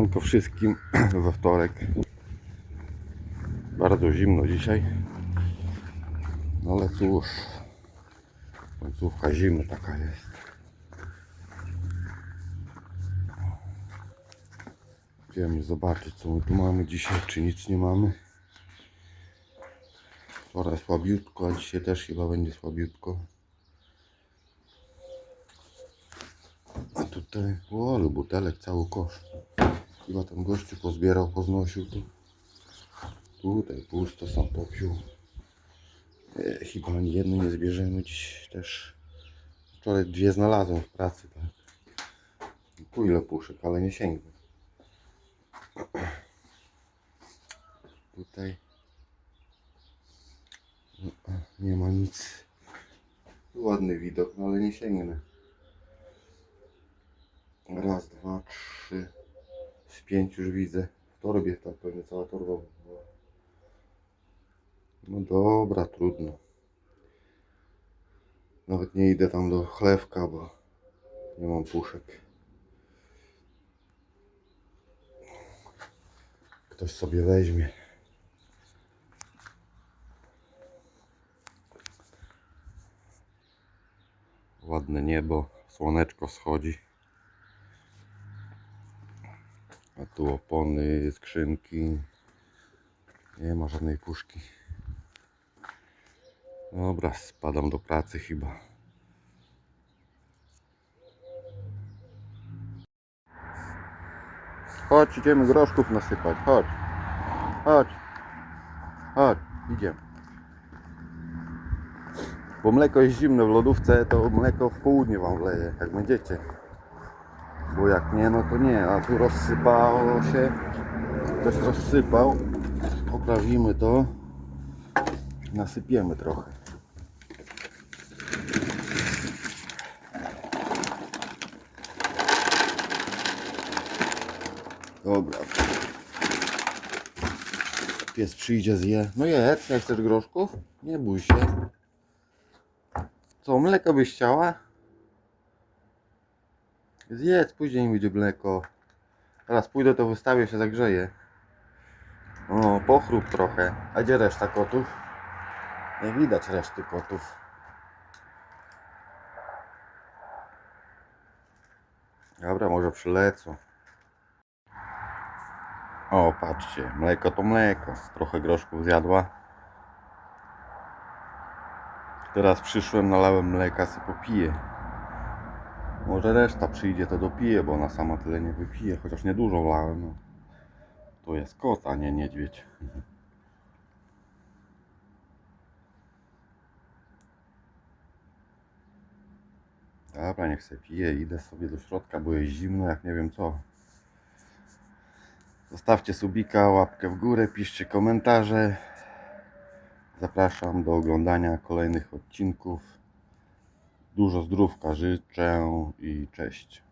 Siemanko wszystkim we wtorek. Bardzo zimno dzisiaj. No ale cóż, końcówka zimy taka jest. Idziemy zobaczyć co my tu mamy dzisiaj, czy nic nie mamy. Wczoraj słabiutko, a dzisiaj też chyba będzie słabiutko. A tutaj, o, butelek cały kosz. Chyba tam gościu pozbierał, poznosił tu. Tutaj pusto sam popiół. E, chyba ani jednej nie zbierzemy dziś też. Wczoraj dwie znalazłem w pracy, tak. Tu ile puszek, ale nie sięgnę. Tutaj no, nie ma nic. Ładny widok, no ale nie sięgnę. Raz, dwa, trzy. Z pięć już widzę. W torbie tam pewnie cała torba była. No dobra, trudno. Nawet nie idę tam do chlewka, bo nie mam puszek. Ktoś sobie weźmie. Ładne niebo, słoneczko wschodzi. A tu opony, skrzynki. Nie ma żadnej puszki. Dobra, spadam do pracy chyba. Chodź, idziemy groszków nasypać. Chodź. Chodź. Chodź, idziemy. Bo mleko jest zimne w lodówce, to mleko w południe wam wleję, jak będziecie. Bo jak nie, no to nie. A tu rozsypało się. Ktoś rozsypał. Poprawimy to. Nasypiemy trochę. Dobra. Pies przyjdzie, zje. No jedz, jak chcesz groszków? Nie bój się. Co, mleko byś chciała? Zjedz, później będzie mleko. Teraz pójdę, to wystawię się zagrzeje. O, pochrób trochę. A gdzie reszta kotów? Nie widać reszty kotów. Dobra, może przylecą. O, patrzcie, mleko to mleko. Trochę groszków zjadła. Teraz przyszłem, nalałem mleka, sobie popiję. Może reszta przyjdzie, to dopije, bo ona sama tyle nie wypije, chociaż niedużo wlałem. No. To jest kot, a nie niedźwiedź. Dobra, niech sobie pije, idę sobie do środka, bo jest zimno, jak nie wiem co. Zostawcie subika, łapkę w górę, piszcie komentarze. Zapraszam do oglądania kolejnych odcinków. Dużo zdrówka życzę i cześć.